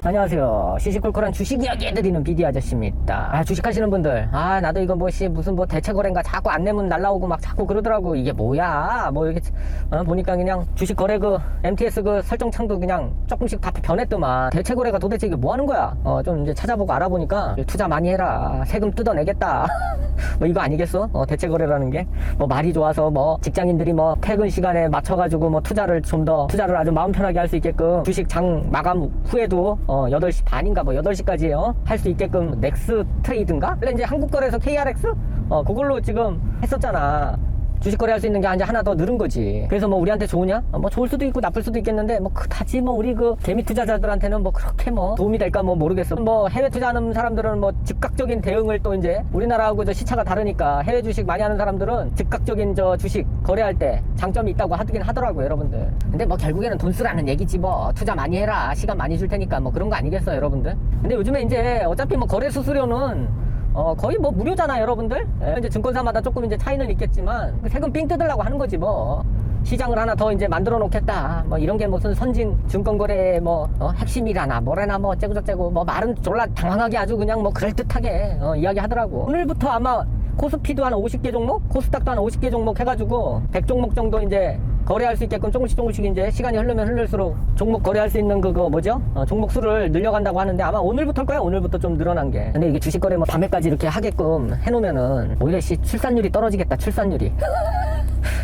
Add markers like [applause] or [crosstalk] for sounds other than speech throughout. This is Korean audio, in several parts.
안녕하세요. 시시콜콜한 주식 이야기 해드리는 비디 아저씨입니다. 아, 주식 하시는 분들. 아, 나도 이거 뭐, 씨, 무슨 뭐 대체거래인가 자꾸 안내문 날라오고 막 자꾸 그러더라고. 이게 뭐야. 뭐, 이렇게, 어, 보니까 그냥 주식 거래 그, MTS 그 설정창도 그냥 조금씩 다 변했더만. 대체거래가 도대체 이게 뭐 하는 거야? 어, 좀 이제 찾아보고 알아보니까 투자 많이 해라. 세금 뜯어내겠다. [laughs] 뭐 이거 아니겠어? 어, 대체거래라는 게. 뭐 말이 좋아서 뭐 직장인들이 뭐 퇴근 시간에 맞춰가지고 뭐 투자를 좀 더, 투자를 아주 마음 편하게 할 수 있게끔 주식 장 마감 후에도 어, 8시 반인가 뭐 8시까지 어, 할수 있게끔 넥스 트레이드인가? 원래 이제 한국 거래에서 KRX? 어, 그걸로 지금 했었잖아. 주식 거래할 수 있는 게 이제 하나 더 늘은 거지. 그래서 뭐 우리한테 좋으냐? 어, 뭐 좋을 수도 있고 나쁠 수도 있겠는데 뭐 그다지 뭐 우리 그 개미 투자자들한테는 뭐 그렇게 뭐 도움이 될까 뭐 모르겠어. 뭐 해외 투자하는 사람들은 뭐 즉각적인 대응을 또 이제 우리나라하고 저 시차가 다르니까 해외 주식 많이 하는 사람들은 즉각적인 저 주식 거래할 때 장점이 있다고 하긴 하더라고요, 여러분들. 근데 뭐 결국에는 돈 쓰라는 얘기지 뭐 투자 많이 해라 시간 많이 줄 테니까 뭐 그런 거 아니겠어요, 여러분들? 근데 요즘에 이제 어차피 뭐 거래 수수료는 어, 거의 뭐 무료잖아, 여러분들. 예, 이제 증권사마다 조금 이제 차이는 있겠지만, 그 세금 삥 뜯으려고 하는 거지, 뭐. 시장을 하나 더 이제 만들어 놓겠다. 뭐 이런 게 무슨 선진 증권거래의 뭐, 어, 핵심이라나, 뭐래나, 뭐, 어째고 저째고, 뭐 말은 졸라 당황하게 아주 그냥 뭐 그럴듯하게, 어, 이야기 하더라고. 오늘부터 아마 코스피도 한 50개 종목, 코스닥도 한 50개 종목 해가지고, 100종목 정도 이제 거래할 수 있게끔 조금씩 조금씩 이제 시간이 흐르면 흐를수록 종목 거래할 수 있는 그거 뭐죠? 어, 종목 수를 늘려간다고 하는데 아마 오늘부터일 거야 오늘부터 좀 늘어난 게. 근데 이게 주식 거래 뭐 밤에까지 이렇게 하게끔 해놓으면은 오히려 씨 출산율이 떨어지겠다 출산율이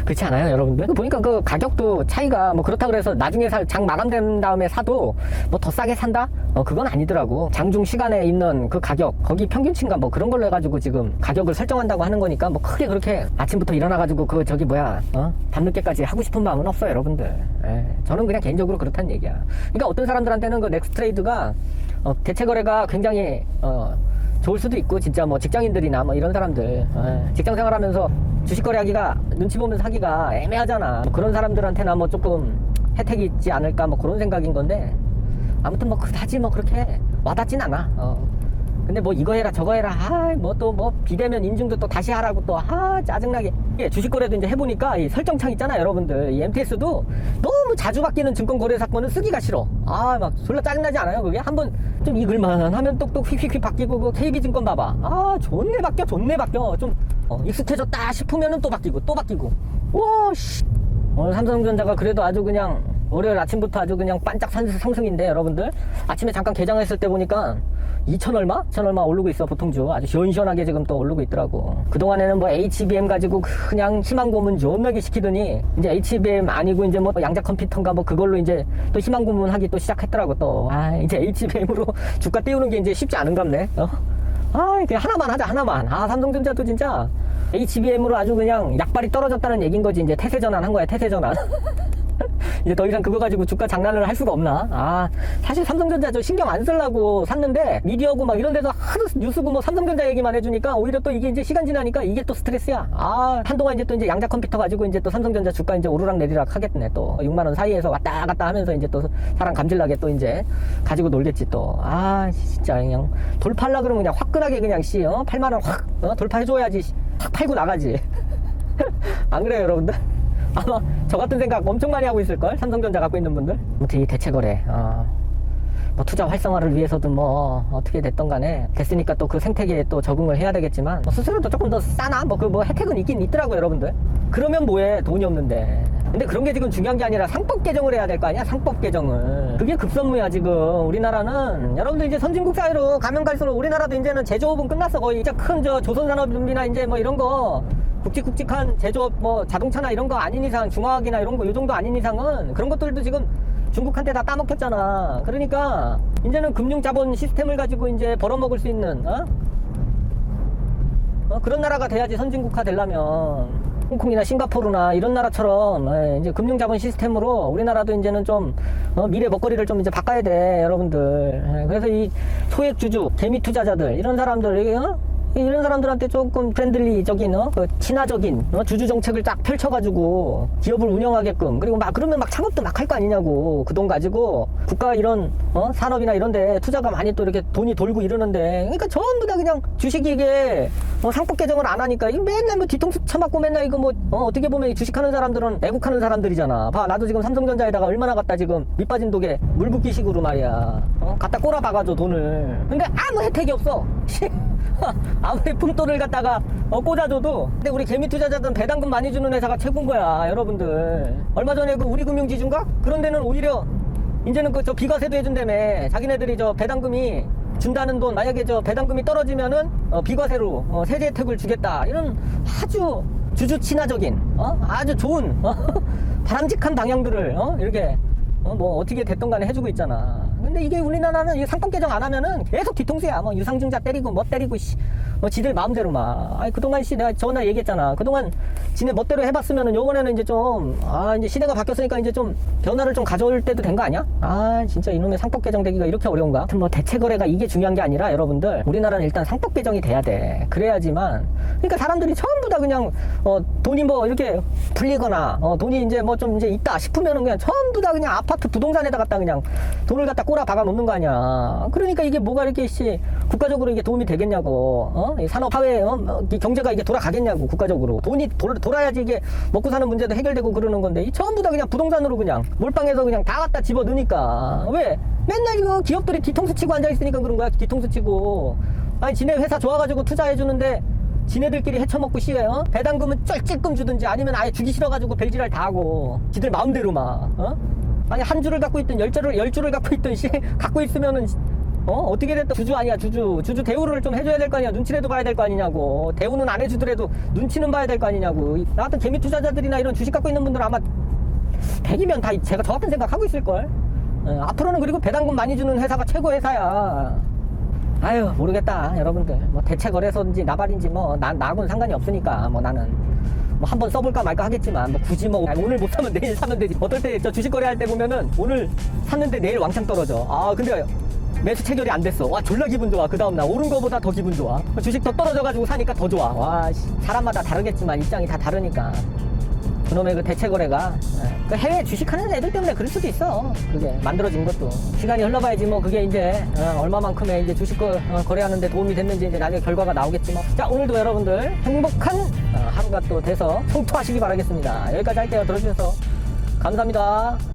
그렇지 않아요 여러분들? 보니까 그 가격도 차이가 뭐 그렇다 그래서 나중에 사- 장 마감된 다음에 사도 뭐 더 싸게 산다? 어 그건 아니더라고 장중 시간에 있는 그 가격 거기 평균치인가 뭐 그런 걸로 해가지고 지금 가격을 설정한다고 하는 거니까 뭐 크게 그렇게 아침부터 일어나가지고 그 저기 뭐야 어? 밤늦게까지 하고 싶은 마음은 없어요 여러분들 예, 저는 그냥 개인적으로 그렇다는 얘기야 그러니까 어떤 사람들한테는 그 넥스트레이드가 어, 대체 거래가 굉장히 어, 좋을 수도 있고 진짜 뭐 직장인들이나 뭐 이런 사람들. 예, 직장 생활하면서 주식 거래하기가 눈치 보면서 하기가 애매하잖아. 뭐 그런 사람들한테나 뭐 조금 혜택이 있지 않을까 뭐 그런 생각인 건데 아무튼 뭐 그다지 뭐 그렇게 와닿진 않아. 어. 근데 뭐 이거 해라 저거 해라. 아 뭐 또 뭐 비대면 인증도 또 다시 하라고 또 아 짜증나게. 예, 주식 거래도 이제 해보니까 이 설정창 있잖아 여러분들. 이 MTS도 너무 자주 바뀌는 증권 거래 사건은 쓰기가 싫어. 아 막 졸라 짜증나지 않아요 그게? 한번 좀 익을만 하면 똑똑 휙휙휙 바뀌고 그 KB증권 봐봐. 아 좋네 바뀌어 좋네 바뀌어. 좀 어, 익숙해졌다 싶으면은 또 바뀌고 또 바뀌고. 와씨. 오늘 삼성전자가 그래도 아주 그냥 월요일 아침부터 아주 그냥 반짝 상- 상승인데 여러분들 아침에 잠깐 개장했을 때 보니까 2천 얼마? 2천 얼마 오르고 있어 보통주 아주 시원시원하게 지금 또 오르고 있더라고 그동안에는 뭐 HBM 가지고 그냥 희망 고문 존나게 시키더니 이제 HBM 아니고 이제 뭐 양자 컴퓨터인가 뭐 그걸로 이제 또 희망 고문 하기 또 시작했더라고 또 아 이제 HBM으로 [laughs] 주가 띄우는 게 이제 쉽지 않은갑네 어? 아, 그냥 하나만 하자, 하나만. 아, 삼성전자도 진짜 HBM으로 아주 그냥 약발이 떨어졌다는 얘긴 거지. 이제 태세 전환 한 거야, 태세 전환. [laughs] 이제 더 이상 그거 가지고 주가 장난을 할 수가 없나? 아, 사실 삼성전자 저 신경 안 쓰려고 샀는데, 미디어고 막 이런 데서 하도 뉴스고 뭐 삼성전자 얘기만 해주니까 오히려 또 이게 이제 시간 지나니까 이게 또 스트레스야. 아, 한동안 이제 또 이제 양자 컴퓨터 가지고 이제 또 삼성전자 주가 이제 오르락 내리락 하겠네 또. 6만 원 사이에서 왔다 갔다 하면서 이제 또 사람 감질나게 또 이제 가지고 놀겠지 또. 아, 진짜 그냥 돌팔라 그러면 그냥 화끈하게 그냥 씨, 어? 8만 원 확, 어? 돌파해줘야지. 씨. 확 팔고 나가지. [laughs] 안 그래요, 여러분들? 아마 저 같은 생각 엄청 많이 하고 있을걸? 삼성전자 갖고 있는 분들? 아무튼 이 대체 거래, 어, 뭐 투자 활성화를 위해서든 뭐 어떻게 됐던 간에 됐으니까 또 그 생태계에 또 적응을 해야 되겠지만 뭐 수수료도 조금 더 싸나? 뭐 그 뭐 혜택은 있긴 있더라고요, 여러분들. 그러면 뭐해? 돈이 없는데. 근데 그런 게 지금 중요한 게 아니라 상법 개정을 해야 될 거 아니야? 상법 개정을. 그게 급선무야, 지금. 우리나라는. 여러분들 이제 선진국 사회로 가면 갈수록 우리나라도 이제는 제조업은 끝났어. 거의 진짜 큰저 조선산업이나 이제 뭐 이런 거 굵직굵직한 제조업 뭐 자동차나 이런 거 아닌 이상 중화학이나 이런 거 요 정도 아닌 이상은 그런 것들도 지금 중국한테 다 따먹혔잖아. 그러니까 이제는 금융 자본 시스템을 가지고 이제 벌어먹을 수 있는 어? 어, 그런 나라가 돼야지 선진국화 되려면 홍콩이나 싱가포르나 이런 나라처럼 예, 이제 금융 자본 시스템으로 우리나라도 이제는 좀 어, 미래 먹거리를 좀 이제 바꿔야 돼 여러분들. 예, 그래서 이 소액 주주, 개미 투자자들 이런 사람들 어? 이런 사람들한테 조금 프렌들리적인 어? 그 친화적인 어? 주주 정책을 딱 펼쳐가지고 기업을 운영하게끔 그리고 막 그러면 막 창업도 막 할 거 아니냐고 그 돈 가지고 국가 이런 어? 산업이나 이런데 투자가 많이 또 이렇게 돈이 돌고 이러는데 그러니까 전부 다 그냥 주식이 이게 어, 상법 개정을 안 하니까 이거 맨날 뭐 뒤통수 쳐맞고 맨날 이거 뭐 어, 떻게 보면 이 주식하는 사람들은 애국하는 사람들이잖아. 봐 나도 지금 삼성전자에다가 얼마나 갖다 지금 밑빠진 독에 물 붓기식으로 말이야. 어? 갖다 꼬라 박아줘 돈을. 근데 아무 혜택이 없어. [laughs] 아무리 품돈을 갖다가 어, 꽂아줘도 근데 우리 개미 투자자들은 배당금 많이 주는 회사가 최고인 거야 여러분들 얼마 전에 그 우리금융지주인가 그런 데는 오히려 이제는 그 저 비과세도 해준다며 자기네들이 저 배당금이 준다는 돈 만약에 저 배당금이 떨어지면은 어, 비과세로 어, 세제 혜택을 주겠다 이런 아주 주주 친화적인 어? 아주 좋은 어? [laughs] 바람직한 방향들을 어? 이렇게 어, 뭐 어떻게 됐던 간에 해주고 있잖아. 근데 이게 우리나라는 이 상법 개정 안 하면은 계속 뒤통수야. 뭐 유상증자 때리고 뭐 때리고 씨. 뭐 지들 마음대로 막. 아이 그동안 씨 내가 전화 얘기했잖아. 그동안 지네 멋대로 해봤으면은 요번에는 이제 좀 아 이제 시대가 바뀌었으니까 이제 좀 변화를 좀 가져올 때도 된 거 아니야? 아 진짜 이놈의 상법 개정 되기가 이렇게 어려운가? 하여튼 뭐 대체 거래가 이게 중요한 게 아니라 여러분들 우리나라는 일단 상법 개정이 돼야 돼. 그래야지만 그러니까 사람들이 전부 다 그냥 어 돈이 뭐 이렇게 풀리거나 어 돈이 이제 뭐 좀 이제 있다 싶으면은 그냥 전부 다 그냥 아파트 부동산에다 갖다 그냥 돈을 갖다 꼬라 박아 놓는 거 아니야. 그러니까 이게 뭐가 이렇게 씨 국가적으로 이게 도움이 되겠냐고. 어? 이 산업 사회 어? 경제가 이게 돌아가겠냐고 국가적으로. 돈이 돌, 돌아야지 이게 먹고 사는 문제도 해결되고 그러는 건데 이다 그냥 부동산으로 그냥 몰빵해서 그냥 다 갖다 집어 넣으니까 왜 맨날 이거 기업들이 뒤통수 치고 앉아 있으니까 그런 거야 뒤통수 치고 아니 지네 회사 좋아가지고 투자해 주는데 지네들끼리 헤쳐먹고 씨에 어? 배당금은 쩔찔끔 주든지 아니면 아예 주기 싫어가지고 별지랄 다 하고 지들 마음대로 막 어? 아니 한 줄을 갖고 있든 열 줄을 열 줄을 갖고 있든 씨 [laughs] 갖고 있으면은 어? 어떻게 됐든 주주 아니야 주주. 주주 대우를 좀 해줘야 될 거 아니야. 눈치라도 봐야 될 거 아니냐고. 대우는 안 해주더라도 눈치는 봐야 될 거 아니냐고. 이- 나 같은 개미 투자자들이나 이런 주식 갖고 있는 분들은 아마 100이면 다 제가 저 같은 생각 하고 있을걸. 어, 앞으로는 그리고 배당금 많이 주는 회사가 최고 회사야. 아유 모르겠다 여러분들. 뭐 대체 거래소인지 나발인지 뭐 나, 나하고는 상관이 없으니까 뭐 나는 뭐 한번 써볼까 말까 하겠지만 뭐 굳이 뭐 오늘 못 사면 내일 사면 되지. 어떨 때 저 주식 거래할 때 보면은 오늘 샀는데 내일 왕창 떨어져. 아 근데 매수 체결이 안 됐어 와 졸라 기분 좋아 그 다음날 오른 거보다 더 기분 좋아 주식 더 떨어져가지고 사니까 더 좋아 와 씨, 사람마다 다르겠지만 입장이 다 다르니까 그놈의 그 대체 거래가 예, 그 해외 주식하는 애들 때문에 그럴 수도 있어. 그게 만들어진 것도 시간이 흘러봐야지 뭐 그게 이제 어, 얼마만큼의 이제 주식 거, 어, 거래하는데 도움이 됐는지 이제 나중에 결과가 나오겠지 뭐. 자 오늘도 여러분들 행복한 어, 하루가 또 돼서 성투하시기 바라겠습니다. 여기까지 할게요. 들어주셔서 감사합니다.